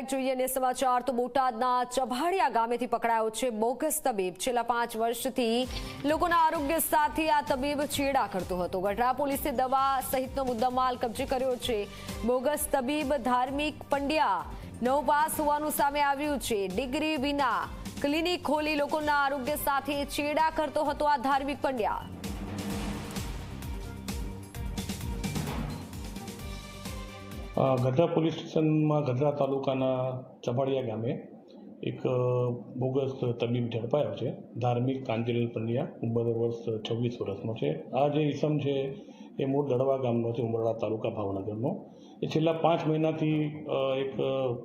લાયક જોઈએ ને સમાચાર તો બોટાદના ચભાડિયા ગામેથી પકડાયો છે બોગસ તબીબ. છેલ્લા પાંચ વર્ષથી લોકોના આરોગ્ય સાથે આ તબીબ છેડા કરતો હતો. ગઢડા પોલીસે દવા સહિતનો મુદ્દામાલ કબજે કર્યો છે. બોગસ તબીબ ધાર્મિક પંડ્યા નવ પાસ હોવાનું સામે આવ્યું છે. ડિગ્રી વિના ક્લિનિક ખોલી લોકોના આરોગ્ય સાથે છેડા કરતો હતો આ ધાર્મિક પંડ્યા. ગઢડા પોલીસ સ્ટેશનમાં ગઢડા તાલુકાના ચભાડિયા ગામે એક બોગસ તબીબ ઝડપાયો છે. ધાર્મિક કાંતિલાલ પંડ્યા, ઉંમર વર્ષ છવ્વીસ વર્ષનો છે. આ જે ઈસમ છે, એ મૂળ દડવા ગામનો છે, ઉમરડા તાલુકા ભાવનગરનો. એ છેલ્લા પાંચ મહિનાથી એક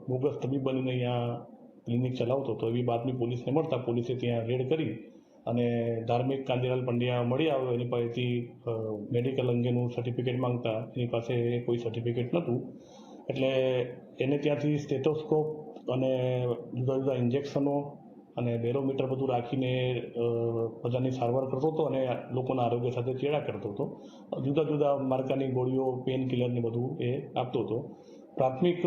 બોગસ તબીબ બનીને અહીંયા ક્લિનિક ચલાવતો હતો. એવી બાતમી પોલીસને મળતા પોલીસે ત્યાં રેડ કરી અને ધાર્મિક કાંતિલાલ પંડ્યા મળી આવ્યો, એની પાસેથી મેડિકલ અંગેનું સર્ટિફિકેટ માંગતા, એની પાસે કોઈ સર્ટિફિકેટ નહોતું. એટલે એને ત્યાંથી સ્ટેટોસ્કોપ અને જુદા જુદા ઇન્જેક્શનો અને બેરોમીટર બધું રાખીને બધાની સારવાર કરતો હતો અને લોકોના આરોગ્ય સાથે ચેડા કરતો હતો. જુદા જુદા માર્કાની ગોળીઓ પેન કિલરને બધું એ આપતો હતો. પ્રાથમિક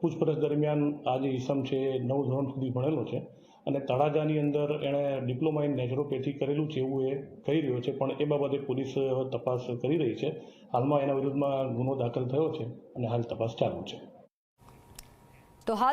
પૂછપરછ દરમિયાન આ જે ઈસમ છે એ નવ ધોરણ સુધી ભણેલો છે. અને તળાજાની અંદર એણે ડિપ્લોમા ઇન નેચરોપેથી કરેલું છે એવું એ કહી રહ્યો છે, પણ એ બાબતે પોલીસ તપાસ કરી રહી છે. હાલમાં એના વિરુદ્ધમાં ગુનો દાખલ થયો છે અને હાલ તપાસ ચાલુ છે. તો હાલ